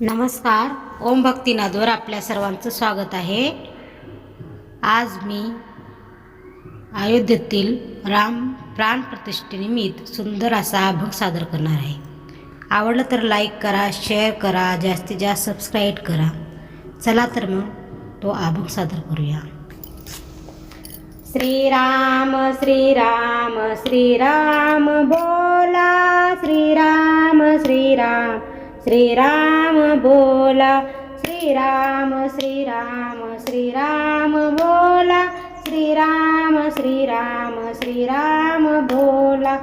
नमस्कार. ओम भक्तीनाथवर आपल्या सर्वांचं स्वागत आहे. आज मी अयोध्येतील राम प्राण प्रतिष्ठेनिमित्त सुंदर असा अभंग सादर करणार आहे. आवडलं तर लाईक करा शेअर करा जास्तीत जास्त सबस्क्राईब करा. चला तर मग तो अभंग सादर करूया. श्रीराम श्रीराम श्रीराम बोला. श्रीराम श्रीराम. श्रीराम बोला श्रीराम श्रीराम श्रीराम बोला श्रीराम श्रीराम श्रीराम बोला।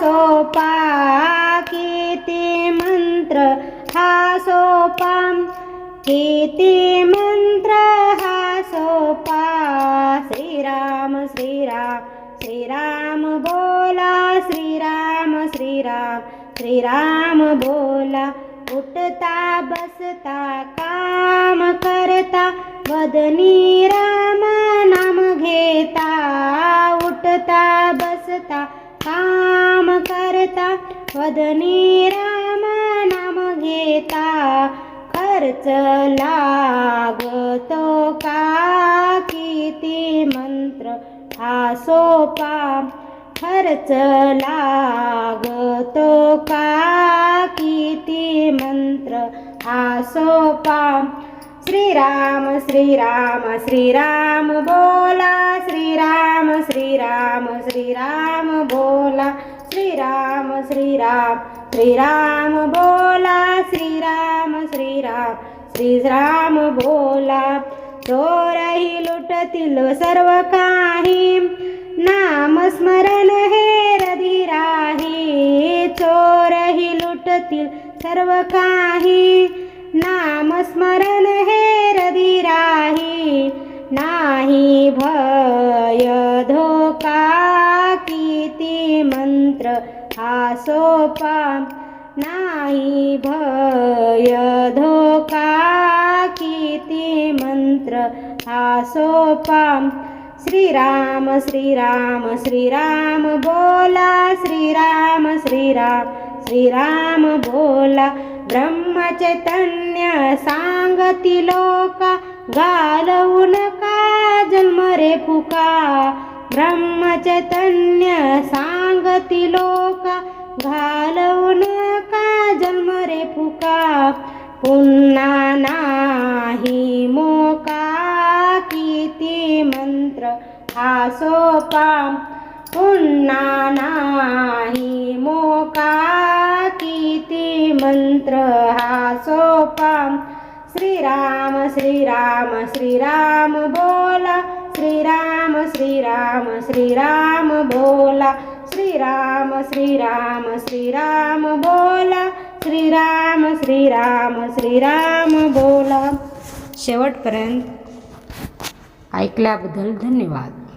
सोपा किती मंत्र हा सोपा किती मंत्र हा सोपा श्रीराम श्रीराम श्रीराम बोला श्रीराम श्रीराम श्रीराम बोला उठता बसता काम करता वदनी राम नाम घेता उठता बसता काम करता वदनी राम नाम घेता खर्च लागतो. पाप हरच लागतो का? किती मंत्र हा सोपा श्रीराम श्रीराम श्रीराम बोला. श्रीराम श्रीराम श्रीराम बोला. श्रीराम श्रीराम श्रीराम बोला. श्रीराम श्रीराम श्रीराम बोला. चोरही लुटतील सर्व काही. नामस्मरण हे रधिराही चोरही लुटतील सर्व काही. नामस्मरण हे रधिराही नाही भय धोका किती मंत्र हा सोपा. नाही भय धोका की हा सोपा श्रीराम श्रीराम श्रीराम बोला श्रीराम श्रीराम श्रीराम बोला. ब्रह्मचैतन्य सांगती लोका गालवू नका जन्म रे फुका? ब्रह्मचैतन्य सांगती लोका घालवू नका जन्म रे फुका? पुन्हा नाही मो हा सोपा पुन्हा नाही. मोका किती मंत्र हा सोपा. श्रीराम श्रीराम श्रीराम बोला. श्रीराम श्रीराम श्रीराम बोला. श्रीराम श्रीराम श्रीराम बोला. श्रीराम श्रीराम श्रीराम बोला. शेवटपर्यंत ऐकल्याबद्दल धन्यवाद.